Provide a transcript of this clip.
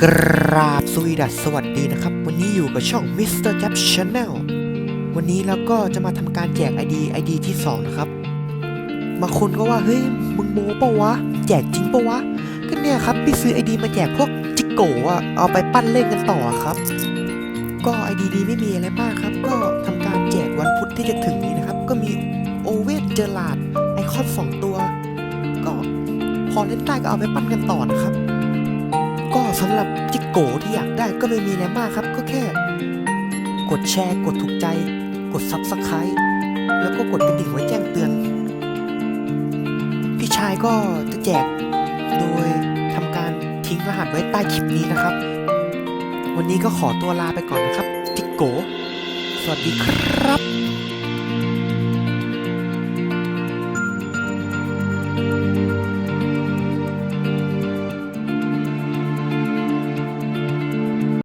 กราบสวีดัสสวัสดีนะครับ วันนี้อยู่กับช่อง Mr. j a p Channel วันนี้เราก็จะมาทำการแจก ID ID ที่ 2 นะครับบางคนก็ว่า เฮ้ย มึงโม้ปะวะ แจกจริงปะวะ ก็เนี่ยครับพี่ซื้อ ID มาแจกพวกจิโกะเอาไปปั้นเล่นกันต่อครับ ก็ ID นี้ไม่มีอะไรมากครับ ก็ทำการแจกวันพุธที่จะถึงนี้นะครับ ก็มีโอเวทเจอร์ลาดไอคอนสองตัว ก็พอเล่นได้ก็เอาไปปั้นกันต่อนะครับ สำหรับจิโกที่อยากได้ก็ไม่มีอะไรมากครับ ก็แค่ กดแชร์ กดถูกใจ กด Subscribe แล้วก็กดกระดิ่งไว้แจ้งเตือน พี่ชายก็จะแจกโดยทำการทิ้งรหัสไว้ใต้คลิปนี้นะครับ วันนี้ก็ขอตัวลาไปก่อนนะครับจิโก สวัสดีครับ